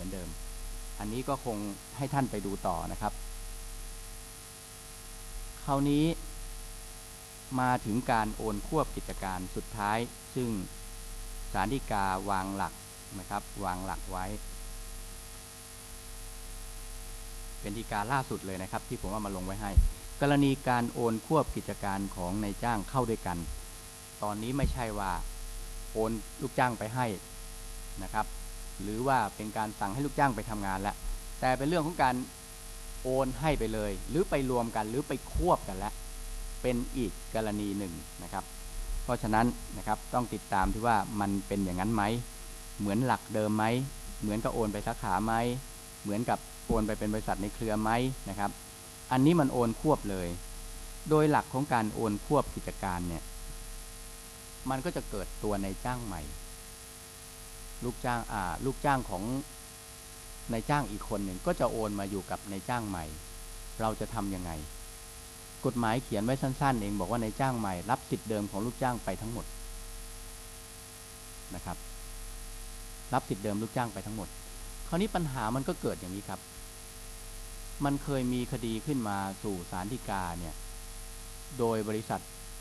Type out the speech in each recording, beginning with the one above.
มือนเดิม อันนี้ก็คงให้ท่านไปดูต่อนะครับ คราวนี้มาถึงการโอนควบกิจการสุดท้าย ซึ่งสารดีกาวางหลักนะครับ วางหลักไว้ เป็นดีกาล่าสุดเลยนะครับ ที่ผมเอามาลงไว้ให้ กรณีการโอนควบกิจการของนายจ้างเข้าด้วยกัน ตอนนี้ไม่ใช่ว่าโอนลูกจ้างไปให้นะครับ หรือว่าเป็นการสั่งให้ลูกจ้างไปทำงานแล้วแต่เป็นเรื่องของการโอนให้ไปเลย หรือไปรวมกันหรือไปควบกันแล้วเป็นอีกกรณีหนึ่งนะครับ เพราะฉะนั้นนะครับต้องติดตามที่ว่ามันเป็นอย่างนั้นไหมเหมือนหลักเดิมไหมเหมือนกับโอนไปสาขาไหมเหมือนกับโอนไปเป็นบริษัทในเครือไหมนะครับ อันนี้มันโอนควบเลย โดยหลักของการโอนควบกิจการเนี่ยมันก็จะเกิดตัวในจ้างใหม่ ลูกจ้างอ่าลูกจ้างของนายจ้างอีกคนหนึ่งก็จะโอนมาอยู่กับนายจ้างใหม่ เราจะทำยังไง กฎหมายเขียนไว้สั้น ๆ เองบอกว่านายจ้างใหม่รับสิทธิ์เดิมของลูกจ้างไปทั้งหมดนะครับ รับสิทธิ์เดิมลูกจ้างไปทั้งหมด คราวนี้ปัญหามันก็เกิดอย่างนี้ครับ มันเคยมีคดีขึ้นมาสู่ศาลฎีกาเนี่ย โดยบริษัท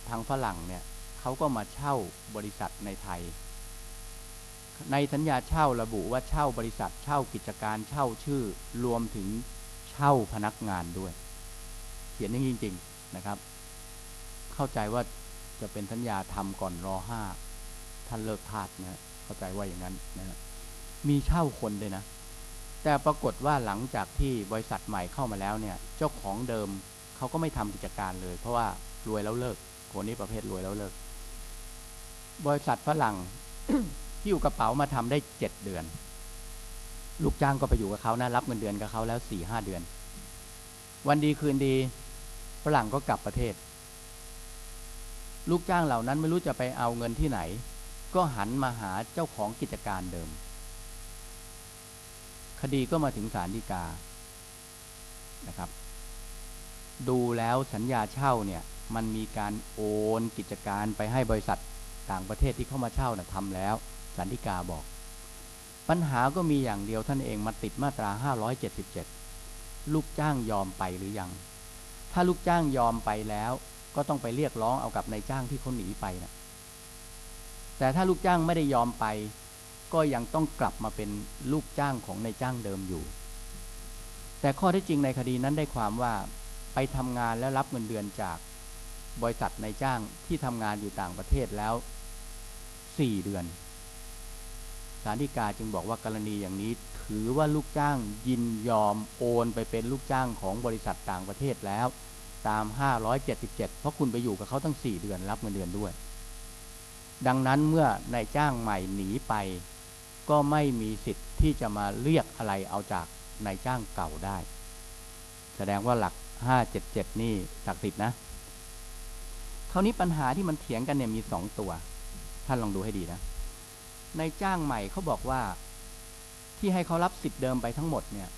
ทางฝรั่งเนี่ยเขาก็มาเช่าบริษัทในไทย ในสัญญาเช่าระบุว่าเช่าบริษัทเช่ากิจการเช่าชื่อรวมถึงเช่าพนักงานด้วย เขียนอย่างจริง ๆนะครับ เข้าใจว่าจะเป็นสัญญาทำก่อนรอห้าท่านเลิกทาสนะเข้าใจว่าอย่างนั้นนะมีเช่าคนเลยนะ แต่ปรากฏว่าหลังจากที่บริษัทใหม่เข้ามาแล้วเนี่ย เจ้าของเดิมเขาก็ไม่ทำกิจการเลย เพราะว่ารวยแล้วเลิกคนนี้ประเภทรวยแล้วเลิก บริษัทฝรั่ง ที่อยู่กระเป๋ามาทำได้เจ็ดเดือน ลูกจ้างก็ไปอยู่กับเขานะรับเงินเดือนกับเขาแล้วสี่ห้าเดือน วันดีคืนดีฝรั่งก็กลับประเทศ ลูกจ้างเหล่านั้นไม่รู้จะไปเอาเงินที่ไหน ก็หันมาหาเจ้าของกิจการเดิม คดีก็มาถึงศาลฎีกานะครับ ดูแล้วสัญญาเช่าเนี่ยมันมีการโอนกิจการไปให้บริษัทต่างประเทศที่เข้ามาเช่านะ่ะทำแล้ว สันติกาบอก ปัญหาก็มีอย่างเดียวท่านเองมาติดมาตรา 577 ลูกจ้างยอมไปหรือยัง ถ้าลูกจ้างยอมไปแล้ว ก็ต้องไปเรียกร้องเอากับนายจ้างที่เขาหนีไปนะแต่ถ้าลูกจ้างไม่ได้ยอมไป ก็ยังต้องกลับมาเป็นลูกจ้างของนายจ้างเดิมอยู่ แต่ข้อที่จริงในคดีนั้นได้ความว่าไปทำงานแล้วรับเงินเดือนจากบริษัทนายจ้างที่ทำงานอยู่ต่างประเทศแล้วสี่เดือน ศาลฎีกาจึงบอกว่ากรณีอย่างนี้ถือว่าลูกจ้างยินยอมโอนไปเป็นลูกจ้างของบริษัทต่างประเทศแล้ว ตาม 577 เพราะคุณไปอยู่กับเขาตั้ง 4 เดือนรับเงินเดือนด้วย ดังนั้นเมื่อนายจ้างใหม่หนีไป ก็ไม่มีสิทธิ์ที่จะมาเรียกอะไรเอาจากนายจ้างเก่าได้ แสดงว่าหลัก 577 นี่ศักดิ์สิทธิ์นะคราวนี้ปัญหาที่มันเถียงกันเนี่ยมีสองตัว ท่านลองดูให้ดีนะ ในจ้างใหม่เขาบอกว่า ที่ให้เขารับสิทธิ์เดิมไปทั้งหมดเนี่ย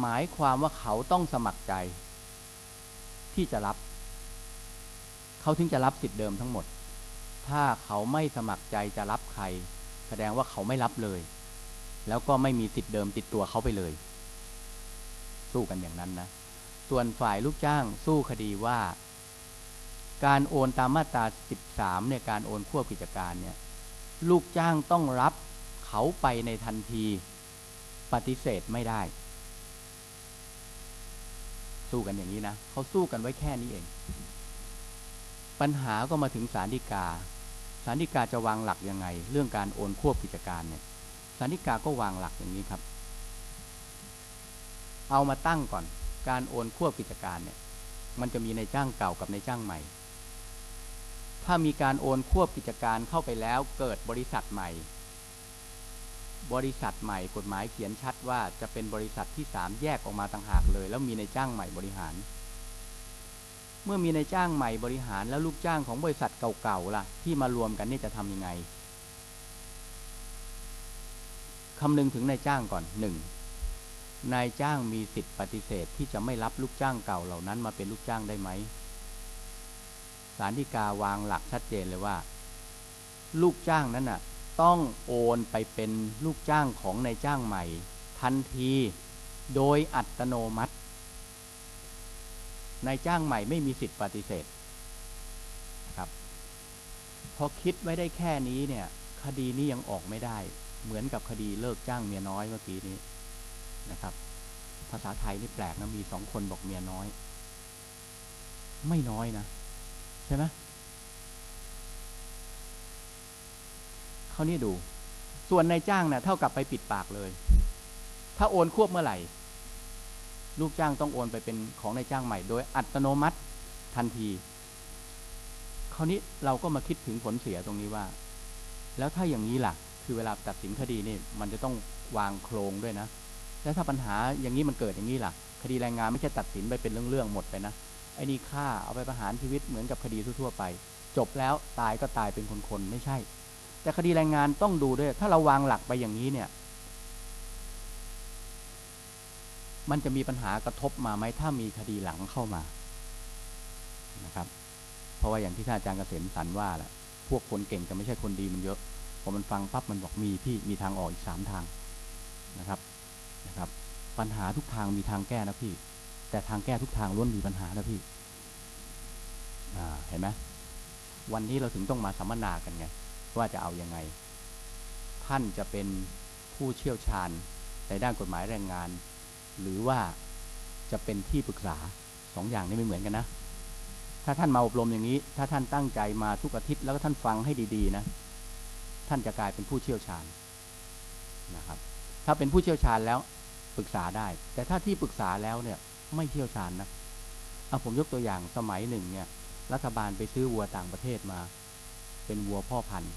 หมายความว่าเขาต้องสมัครใจ ที่จะรับ เขาถึงจะรับสิทธิ์เดิมทั้งหมด ถ้าเขาไม่สมัครใจจะรับใคร แสดงว่าเขาไม่รับเลย แล้วก็ไม่มีสิทธิ์เดิมติดตัวเขาไปเลย สู้กันอย่างนั้นนะส่วนฝ่ายลูกจ้างสู้คดีว่า การโอนตามมาตรา 13 เนี่ยการโอนควบกิจการเนี่ย ลูกจ้างต้องรับเขาไปในทันที ปฏิเสธไม่ได้ สู้กันอย่างนี้นะเขาสู้กันไว้แค่นี้เอง ปัญหาก็มาถึงศาลฎีกาศาลฎีกาจะวางหลักยังไง เรื่องการโอนควบกิจการเนี่ยศาลฎีกาก็วางหลักอย่างนี้ครับ เอามาตั้งก่อน การโอนควบกิจการเนี่ย มันจะมีในจ้างเก่ากับในจ้างใหม่ ถ้ามีการโอนควบกิจการเข้าไปแล้วเกิดบริษัทใหม่ บริษัทใหม่กฎหมายเขียนชัดว่าจะเป็นบริษัทที่สามแยกออกมาต่างหากเลย แล้วมีในจ้างใหม่บริหาร เมื่อมีในจ้างใหม่บริหารแล้วลูกจ้างของบริษัทเก่าๆล่ะ ที่มารวมกันนี่จะทำยังไงคำนึงถึงนายจ้างก่อนหนึ่งนายจ้างมีสิทธิปฏิเสธที่จะไม่รับลูกจ้างเก่าเหล่านั้นมาเป็นลูกจ้างได้ไหม ศาลฎีกาวางหลักชัดเจนเลยว่า ลูกจ้างนั้นน่ะ ต้องโอนไปเป็นลูกจ้างของนายจ้างใหม่ ทันทีโดยอัตโนมัตินายจ้างใหม่ไม่มีสิทธิ์ปฏิเสธนะครับ พอคิดไว้ได้แค่นี้เนี่ย คดีนี้ยังออกไม่ได้ เหมือนกับคดีเลิกจ้างเมียน้อยเมื่อกี้นี้นะครับ ภาษาไทยนี่แปลกนะมีสองคนบอกเมียน้อย ไม่น้อยนะ ใช่ไหมเขานี่ดู ส่วนนายจ้างนะ่ะ เท่ากับไปปิดปากเลย ถ้าโอนควบเมื่อไหร่ ลูกจ้างต้องโอนไปเป็นของนายจ้างใหม่ โดยอัตโนมัติทันทีคราวนี้เราก็มาคิดถึงผลเสียตรงนี้ว่า แล้วถ้าอย่างนี้ล่ะ คือเวลาตัดสินคดีนี่ มันจะต้องวางโครงด้วยนะ แล้วถ้าปัญหาอย่างนี้มันเกิดอย่างนี้ล่ะ คดีแรงงานไม่ใช่ตัดสินไปเป็นเรื่องๆหมดไปนะ ไอ้นี่ฆ่าเอาไปประหารชีวิตเหมือนกับคดีทั่วๆไป จบแล้วตายก็ตายเป็นคนๆไม่ใช่ แต่คดีแรงงานต้องดูด้วย ถ้าเราวางหลักไปอย่างนี้เนี่ย มันจะมีปัญหากระทบมาไหมถ้ามีคดีหลังเข้ามานะครับ เพราะว่าอย่างที่ท่านอาจารย์เกษมสันว่าแหละพวกคนเก่งจะไม่ใช่คนดีมันเยอะพอมันฟังปั๊บมันบอกมีพี่มีทางออกอีกสามทางนะครับนะครับ ปัญหาทุกทางมีทางแก้นะพี่ แต่ทางแก้ทุกทางล้วนมีปัญหานะพี่เห็นไหมวันนี้เราถึงต้องมาสัมมนากันไงว่าจะเอาอยัางไง ท่านจะเป็นผู้เชี่ยวชาญในด้านกฎหมายแรงงาน หรือว่าจะเป็นที่ปรึกษาสองอย่างนี้ไม่เหมือนกันนะ ถ้าท่านมาอบรมอย่างนี้ ถ้าท่านตั้งใจมาทุกอาทิตย์แล้วก็ท่านฟังให้ดีๆนะ ท่านจะกลายเป็นผู้เชี่ยวชาญนะครับ ถ้าเป็นผู้เชี่ยวชาญแล้วปรึกษาได้ แต่ถ้าที่ปรึกษาแล้วเนี่ย ไม่เชี่ยวชาญนะเอาผมยกตัวอย่างสมัยหนึ่งเนี่ย รัฐบาลไปซื้อวัวต่างประเทศมา เป็นวัวพ่อพันธุ์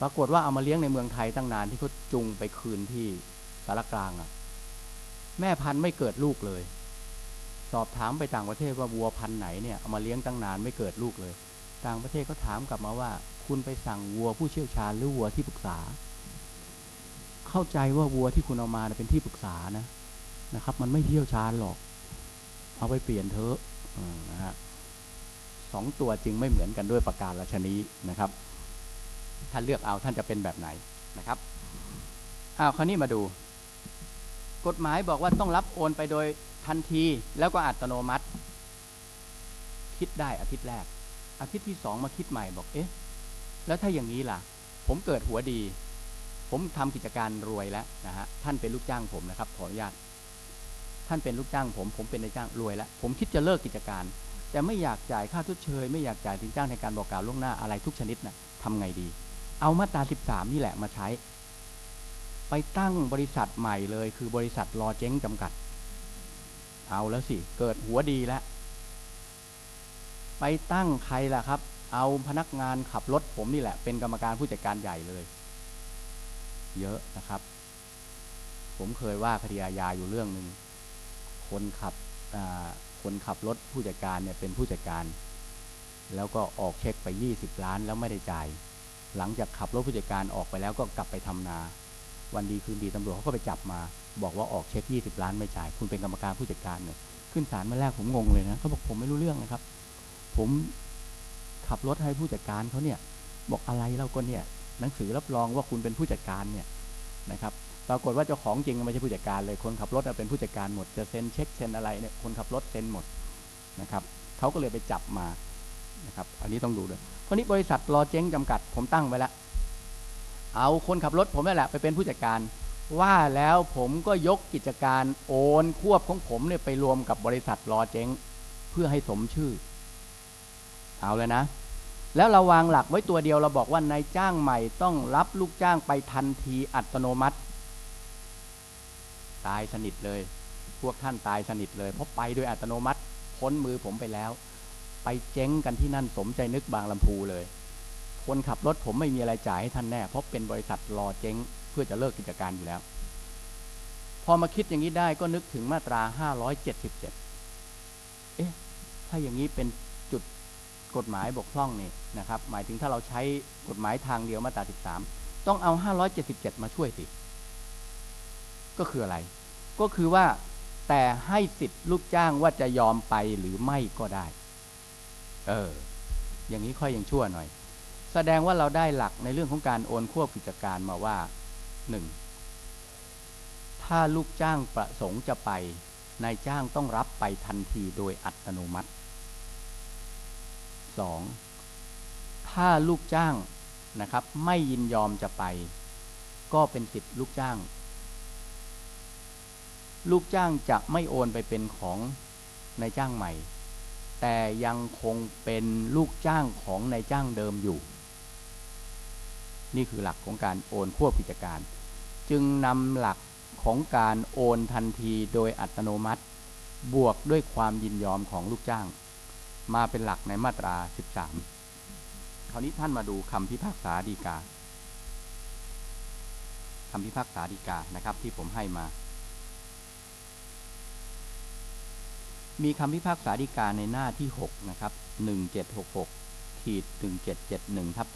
ปรากฏว่าเอามาเลี้ยงในเมืองไทยตั้งนานที่เขาจุงไปคืนที่สารกลางอะ่ะ แม่พันธุ์ไม่เกิดลูกเลย สอบถามไปต่างประเทศว่าวัวพันธุ์ไหนเนี่ยเอามาเลี้ยงตั้งนานไม่เกิดลูกเลย ต่างประเทศก็ถามกลับมาว่า คุณไปสั่งวัวผู้เชี่ยวชาญหรือวัวที่ปรึกษา เข้าใจว่าวัวที่คุณเอามาเป็นที่ปรึกษานะนะครับ มันไม่เชี่ยวชาญหรอก เอาไปเปลี่ยนเถอะนะฮะสองตัวจึงไม่เหมือนกันด้วยประการราชนี้นะครับ ท่านเลือกเอาท่านจะเป็นแบบไหนนะครับอ้าวคราวนี้มาดู กฎหมายบอกว่าต้องรับโอนไปโดยทันทีแล้วก็อัตโนมัติ คิดได้อาทิตย์แรก อาทิตย์ที่สองมาคิดใหม่บอกเอ๊ะแล้วถ้าอย่างนี้ล่ะ ผมเกิดหัวดี ผมทำกิจการรวยแล้วนะฮะท่านเป็นลูกจ้างผมนะครับ ขออนุญาต ท่านเป็นลูกจ้างผม ผมเป็นนายจ้างรวยแล้ว ผมคิดจะเลิกกิจการ แต่ไม่อยากจ่ายค่าทุดเชย ไม่อยากจ่ายถึงจ้างในการบอกกล่าวล่วงหน้าอะไรทุกชนิดนะ่ะทำไงดี เอามาตรา 13 นี่แหละมาใช้ ไปตั้งบริษัทใหม่เลย คือบริษัทรอเจ๊งจำกัด เอาแล้วสิ เกิดหัวดีแล้ว ไปตั้งใครล่ะครับ เอาพนักงานขับรถผมนี่แหละ เป็นกรรมการผู้จัดการใหญ่เลย เยอะนะครับ ผมเคยว่าคดีอาญาอยู่เรื่องหนึ่ง คนขับคนขับรถผู้จัดการเนี่ยเป็นผู้จัดการ แล้วก็ออกเช็คไป 20 ล้านแล้วไม่ได้จ่าย หลังจากขับรถผู้จัดการออกไปแล้วก็กลับไปทำนา วันดีคืนดีตำรวจเขาก็ไปจับมา บอกว่าออกเช็ค 20 ล้านไม่จ่าย คุณเป็นกรรมการผู้จัดการเนี่ยขึ้นศาลเมื่อแรกผมงงเลยนะเขาบอกผมไม่รู้เรื่องนะครับ ผมขับรถให้ผู้จัดการเขาเนี่ยบอกอะไรเราก็เนี่ยหนังสือรับรองว่าคุณเป็นผู้จัดการเนี่ยนะครับ ปรากฏว่าเจ้าของจริงไม่ใช่ผู้จัดการเลย คนขับรถเป็นผู้จัดการหมด จะเซ็นเช็คเซ็นอะไรเนี่ย คนขับรถเซ็นหมดนะครับเขาก็เลยไปจับมานะครับ อันนี้ต้องดูด้วยเพราะนี้บริษัทรอเจ๊งจำกัด ผมตั้งไว้แล้ว เอาคนขับรถผมนั่นแหละไปเป็นผู้จัดการ ว่าแล้วผมก็ยกกิจการโอนควบของผมเนี่ยไปรวมกับบริษัทรอเจ๊ง เพื่อให้สมชื่อ เอาเลยนะแล้วเราวางหลักไว้ตัวเดียวเราบอกว่านายจ้างใหม่ต้องรับลูกจ้างไปทันทีอัตโนมัติ ตายสนิทเลย พวกท่านตายสนิทเลยเพราะไปโดยอัตโนมัติพ้นมือผมไปแล้ว ไปเจ๊งกันที่นั่นสมใจนึกบางลำพูเลย คนขับรถผมไม่มีอะไรจ่ายให้ท่านแน่ เพราะเป็นบริษัทรอเจ๊งเพื่อจะเลิกกิจการอยู่แล้ว พอมาคิดอย่างนี้ได้ก็นึกถึงมาตรา 577 เอ๊ะ ถ้าอย่างนี้เป็นจุดกฎหมายบกพร่องนี่นะครับ หมายถึงถ้าเราใช้กฎหมายทางเดียวมาตรา 13 ต้องเอา 577 มาช่วยสิ ก็คืออะไร ก็คือว่าแต่ให้สิทธิ์ลูกจ้างว่าจะยอมไปหรือไม่ก็ได้ เออ อย่างนี้ค่อยยังชั่วหน่อย แสดงว่าเราได้หลักในเรื่องของการโอนควบกิจการมาว่าหนึ่งถ้าลูกจ้างประสงค์จะไป นายจ้างต้องรับไปทันทีโดยอัตโนมัติ 2. ถ้าลูกจ้างนะครับ ไม่ยินยอมจะไป ก็เป็นสิทธิ์ลูกจ้าง ลูกจ้างจะไม่โอนไปเป็นของนายจ้างใหม่ แต่ยังคงเป็นลูกจ้างของนายจ้างเดิมอยู่ นี่คือหลักของการโอนควบกิจการ จึงนำหลักของการโอนทันทีโดยอัตโนมัติ บวกด้วยความยินยอมของลูกจ้าง มาเป็นหลักในมาตรา 13 คราวนี้ท่านมาดูคำพิพากษาดีกาคำพิพากษาดีกานะครับที่ผมให้มา มีคำพิพากษาดีกาในหน้าที่ 6 นะครับ 1766 ขีด 1771 ทับ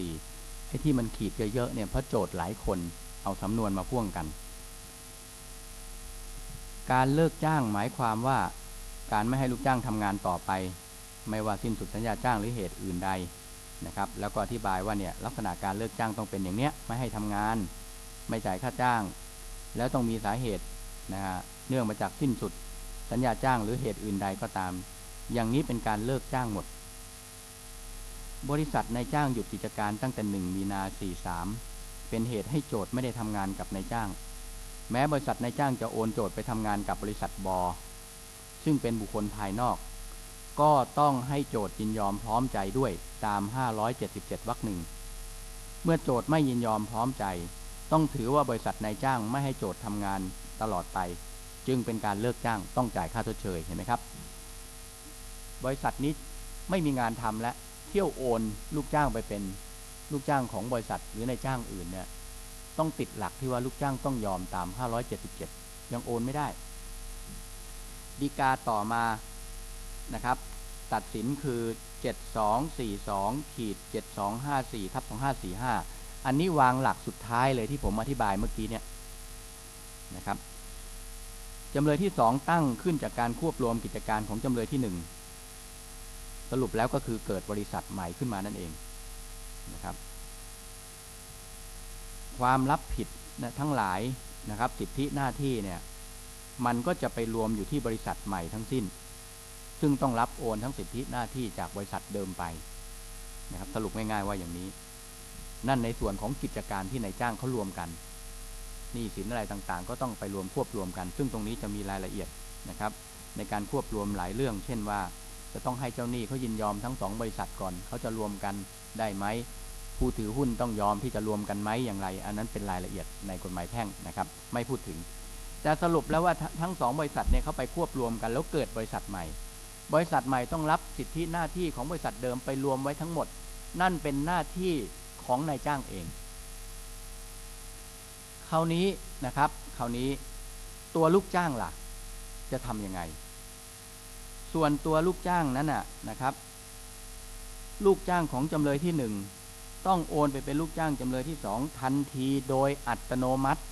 2544 ไอ้ที่มันขีดเยอะๆเนี่ยเพราะโจทย์หลายคนเอาสำนวนมาพ่วงกัน การเลิกจ้างหมายความว่าการไม่ให้ลูกจ้างทำงานต่อไป ไม่ว่าสิ้นสุดสัญญาจ้างหรือเหตุอื่นใดนะครับ แล้วก็อธิบายว่าเนี่ยลักษณะการเลิกจ้างต้องเป็นอย่างเนี้ยไม่ให้ทำงาน ไม่จ่ายค่าจ้าง แล้วต้องมีสาเหตุนะฮะเนื่องมาจากสิ้นสุด สัญญาจ้างหรือเหตุอื่นใดก็ตาม อย่างนี้เป็นการเลิกจ้างหมด บริษัทนายจ้างหยุดกิจการตั้งแต่1มีนา43 เป็นเหตุให้โจทย์ไม่ได้ทำงานกับนายจ้าง แม้บริษัทนายจ้างจะโอนโจทย์ไปทำงานกับบริษัทบอซึ่งเป็นบุคคลภายนอก ก็ต้องให้โจทย์ยินยอมพร้อมใจด้วยตาม 577วรรคหนึ่งเมื่อโจทย์ไม่ยินยอมพร้อมใจ ต้องถือว่าบริษัทนายจ้างไม่ให้โจทย์ทำงานตลอดไป จึงเป็นการเลิกจ้างต้องจ่ายค่าทดเชยเห็นไหมครับ บริษัทนี้ไม่มีงานทำและเที่ยวโอนลูกจ้างไปเป็นลูกจ้างของบริษัทหรือนายจ้างอื่นเนี่ยต้องติดหลักที่ว่าลูกจ้างต้องยอมตาม 577 ยังโอนไม่ได้ดีกาต่อมานะครับ ตัดสินคือ 7242ขีด7254ทับ2545 อันนี้วางหลักสุดท้ายเลยที่ผมอธิบายเมื่อกี้เนี่ยนะครับ จำเลยที่สองตั้งขึ้นจากการควบรวมกิจการของจำเลยที่หนึ่งสรุปแล้วก็คือเกิดบริษัทใหม่ขึ้นมานั่นเองนะครับ ความรับผิดนะทั้งหลายนะครับสิทธิหน้าที่เนี่ยมันก็จะไปรวมอยู่ที่บริษัทใหม่ทั้งสิ้น ซึ่งต้องรับโอนทั้งสิทธิหน้าที่จากบริษัทเดิมไปนะครับสรุปง่ายๆว่าอย่างนี้ นั่นในส่วนของกิจการที่นายจ้างเขารวมกัน หนี้สินอะไรต่างๆ ก็ต้องไปรวมควบรวมกัน ซึ่งตรงนี้จะมีรายละเอียดนะครับ ในการควบรวมหลายเรื่อง เช่นว่า จะต้องให้เจ้าหนี้เขายินยอมทั้งสองบริษัทก่อนเขาจะรวมกันได้ไหมผู้ถือหุ้นต้องยอมที่จะรวมกันไหมอย่างไร อันนั้นเป็นรายละเอียดในกฎหมายแพ่งนะครับ ไม่พูดถึงแต่สรุปแล้วว่าทั้งสองบริษัทเนี่ยเขาไปควบรวมกันแล้วเกิดบริษัทใหม่ บริษัทใหม่ต้องรับสิทธิหน้าที่ของบริษัทเดิมไปรวมไว้ทั้งหมด นั่นเป็นหน้าที่ของนายจ้างเอง คราวนี้นะครับคราวนี้ตัวลูกจ้างล่ะ จะทำยังไง ส่วนตัวลูกจ้างนั้นน่ะนะครับ ลูกจ้างของจำเลยที่หนึ่งต้องโอนไปเป็นลูกจ้างจำเลยที่สองทันทีโดยอัตโนมัติ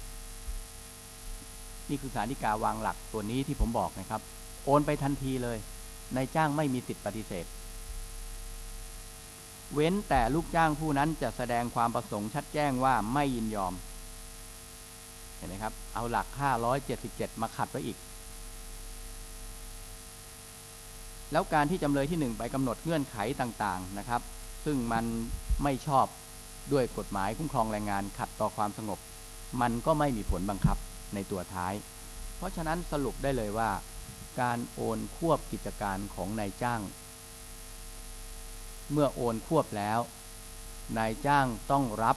นี่คือสาริกาวางหลักตัวนี้ที่ผมบอกนะครับ โอนไปทันทีเลยนายจ้างไม่มีสิทธิปฏิเสธ เว้นแต่ลูกจ้างผู้นั้นจะแสดงความประสงค์ชัดแจ้งว่าไม่ยินยอม เห็นไหมครับ เอาหลัก 577 มาขัดไว้อีก แล้วการที่จำเลยที่หนึ่งไปกำหนดเงื่อนไขต่างๆนะครับ ซึ่งมันไม่ชอบด้วยกฎหมายคุ้มครองแรงงานขัดต่อความสงบ มันก็ไม่มีผลบังคับในตัวท้าย เพราะฉะนั้นสรุปได้เลยว่า การโอนควบกิจการของนายจ้าง เมื่อโอนควบแล้วนายจ้างต้องรับ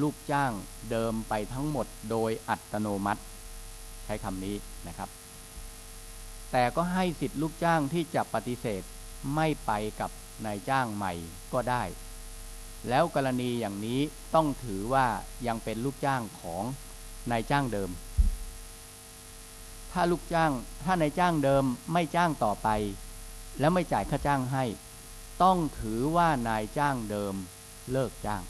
ลูกจ้างเดิมไปทั้งหมดโดยอัตโนมัติ ใช้คำนี้นะครับ แต่ก็ให้สิทธิ์ลูกจ้างที่จะปฏิเสธไม่ไปกับนายจ้างใหม่ก็ได้ แล้วกรณีอย่างนี้ต้องถือว่ายังเป็นลูกจ้างของนายจ้างเดิม ถ้าลูกจ้างถ้านายจ้างเดิมไม่จ้างต่อไป แล้วไม่จ่ายค่าจ้างให้ ต้องถือว่านายจ้างเดิมเลิกจ้าง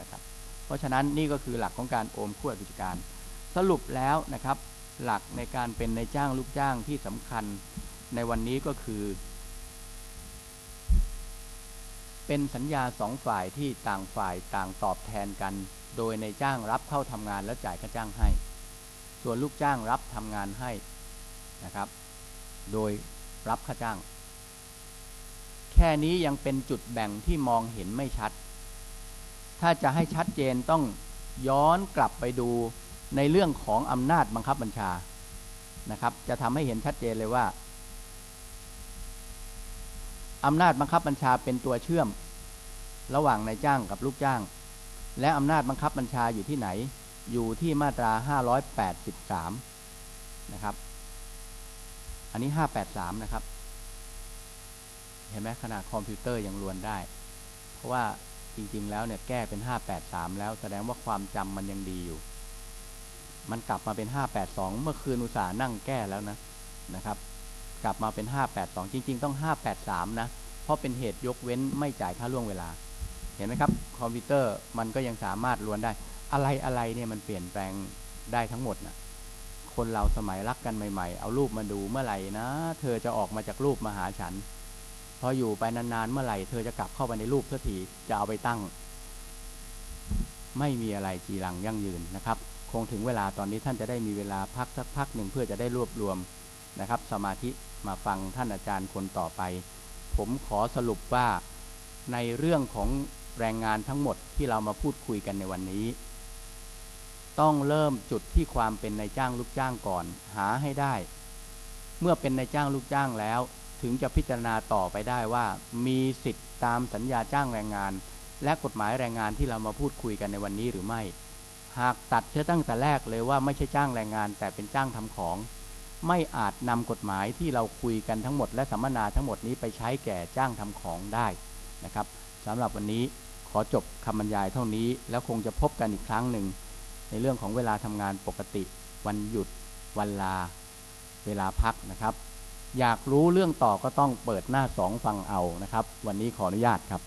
นะครับ เพราะฉะนั้นนี่ก็คือหลักของการโอนขั้วกิจการ สรุปแล้วนะครับ หลักในการเป็นนายจ้างลูกจ้างที่สำคัญในวันนี้ก็คือ เป็นสัญญาสองฝ่ายที่ต่างฝ่ายต่างตอบแทนกัน โดยในจ้างรับเข้าทำงานแล้วจ่ายค่าจ้างให้ ส่วนลูกจ้างรับทำงานให้นะครับ โดยรับค่าจ้าง แค่นี้ยังเป็นจุดแบ่งที่มองเห็นไม่ชัด ถ้าจะให้ชัดเจนต้องย้อนกลับไปดูในเรื่องของอำนาจบังคับบัญชานะครับ จะทำให้เห็นชัดเจนเลยว่าอำนาจบังคับบัญชาเป็นตัวเชื่อม ระหว่างนายจ้างกับลูกจ้าง และอำนาจบังคับบัญชาอยู่ที่ไหน อยู่ที่มาตรา 583 นะครับ อันนี้ 583 นะครับ เห็นไหมขนาดคอมพิวเตอร์ยังลวนได้ เพราะว่า จริง ๆ แล้วเนี่ยแก้เป็น 583 แล้วแสดงว่าความจำมันยังดีอยู่ มันกลับมาเป็น 582 เมื่อคืนอุตส่าห์นั่งแก้แล้วนะนะครับ กลับมาเป็น 582 จริง ๆ ต้อง 583 นะ เพราะเป็นเหตุยกเว้นไม่จ่ายค่าล่วงเวลา เห็นไหมครับ คอมพิวเตอร์มันก็ยังสามารถล้วนได้ อะไรอะไรเนี่ยมันเปลี่ยนแปลงได้ทั้งหมดนะคนเราสมัยรักกันใหม่ ๆ เอารูปมาดูเมื่อไหร่นะ เธอจะออกมาจากรูปมาหาฉัน พออยู่ไปนานๆเมื่อไหร่ เธอจะกลับเข้าไปในรูปสักทีจะเอาไปตั้ง ไม่มีอะไรจีรังยั่งยืนนะครับ คงถึงเวลาตอนนี้ท่านจะได้มีเวลาพักสักพักหนึ่งเพื่อจะได้รวบรวมนะครับ สมาธิมาฟังท่านอาจารย์คนต่อไป ผมขอสรุปว่าในเรื่องของแรงงานทั้งหมดที่เรามาพูดคุยกันในวันนี้ ต้องเริ่มจุดที่ความเป็นนายจ้างลูกจ้างก่อน หาให้ได้ เมื่อเป็นนายจ้างลูกจ้างแล้ว ถึงจะพิจารณาต่อไปได้ว่า มีสิทธิ์ตามสัญญาจ้างแรงงาน และกฎหมายแรงงานที่เรามาพูดคุยกันในวันนี้หรือไม่ หากตัดเชื่อตั้งแต่แรกเลยว่าไม่ใช่จ้างแรงงาน แต่เป็นจ้างทำของ ไม่อาจนำกฎหมายที่เราคุยกันทั้งหมดและสัมมนาทั้งหมดนี้ไปใช้แก่จ้างทำของได้นะครับสำหรับวันนี้ขอจบคำบรรยายเท่านี้ แล้วคงจะพบกันอีกครั้งหนึ่ง ในเรื่องของเวลาทำงานปกติ วันหยุด วันลา เวลาพักนะครับ อยากรู้เรื่องต่อก็ต้องเปิดหน้าสองฟังเอานะครับ วันนี้ขออนุญาตครับ